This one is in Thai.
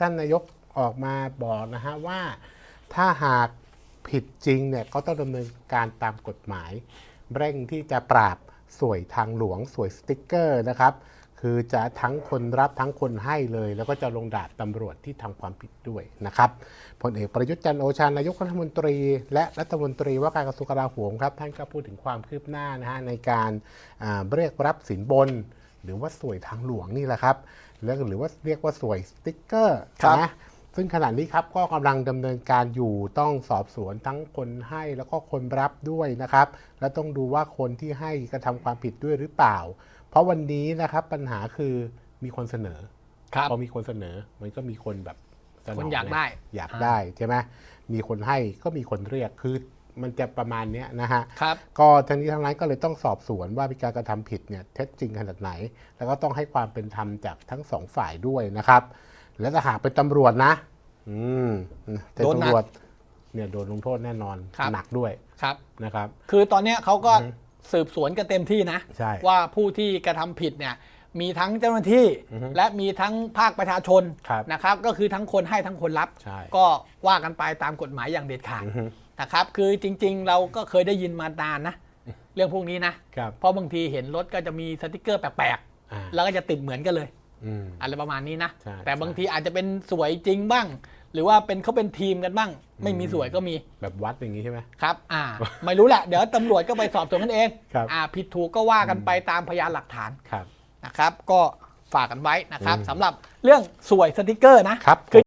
ท่านนายกออกมาบอกนะฮะว่าถ้าหากผิดจริงเนี่ยก็ต้องดำเนินการตามกฎหมาย เร่งที่จะปราบสวยทางหลวงสวยสติ๊กเกอร์นะครับ คือจะทั้งคนรับทั้งคนให้เลย แล้วก็จะลงดาบตำรวจที่ทำความผิดด้วยนะครับพลเอกประยุทธ์จันทร์โอชานายกรัฐมนตรี และรัฐมนตรีว่าการกระทรวงกลาโหมครับ ท่านก็พูดถึงความคืบหน้านะฮะในการเรียกรับสินบน หรือว่าสวยทางหลวงนี่แหละครับแล้วหรือว่าเรียกว่าสวยสติ๊กเกอร์ครับนะซึ่งขณะนี้ครับก็กำลังดำเนินการอยู่ต้องสอบสวนทั้งคนให้แล้วก็คนรับด้วยนะครับ และต้องดูว่าคนที่ให้กระทำความผิดด้วยหรือเปล่า เพราะวันนี้นะครับปัญหาคือมีคนเสนอครับพอมีคนเสนอมันก็มีคนแบบสนคนงอยากได้ อยากได้ใช่ไหมมีคนให้ก็มีคนเรียกคือ มันจะประมาณเนี้ยนะฮะครับ ก็ทั้งนี้ทั้งนั้นก็เลยต้องสอบสวนว่ามีการกระทำผิดเนี่ยเท็จจริงขนาดไหน แล้วก็ต้องให้ความเป็นธรรมจากทั้งสองฝ่ายด้วยนะครับ และถ้าหากเป็นตำรวจนะ อืมเป็นโดนหนักตำรวจเนี่ยโดนลงโทษแน่นอนครับหนักด้วยครับนะครับ คือตอนเนี้ยเขาก็อือฮึสืบสวนกันเต็มที่นะใช่ว่าผู้ที่กระทำผิดเนี่ย มีทั้งเจ้าหน้าที่อือฮึและมีทั้งภาคประชาชนครับนะครับ ก็คือทั้งคนให้ทั้งคนรับใช่ก็ว่ากันไปตามกฎหมายอย่างเด็ดขาดอือฮึนะครับ คือจริง ๆ เราก็เคยได้ยินมานานนะ เรื่องพวกนี้นะครับเพราะบางทีเห็นรถก็จะมีสติกเกอร์แปลกอ่าๆแล้วก็จะติดเหมือนกันเลยอืมอะไรประมาณนี้นะใช่แต่บางใช่ทีอาจจะเป็นสวยจริงบ้าง หรือว่าเป็นเขาเป็นทีมกันบ้าง ไม่มีอืมสวยก็มีแบบวัดอย่างนี้ใช่ไหมครับ อ่า ไม่รู้แหละ เดี๋ยวตำรวจก็ไปสอบสวนกันเองครับอ่า ผิดถูกก็ว่ากันไปตามพยานหลักฐานครับ นะครับ ก็ฝากกันไว้นะครับอืมสำหรับเรื่องสวยสติกเกอร์นะครับ คือ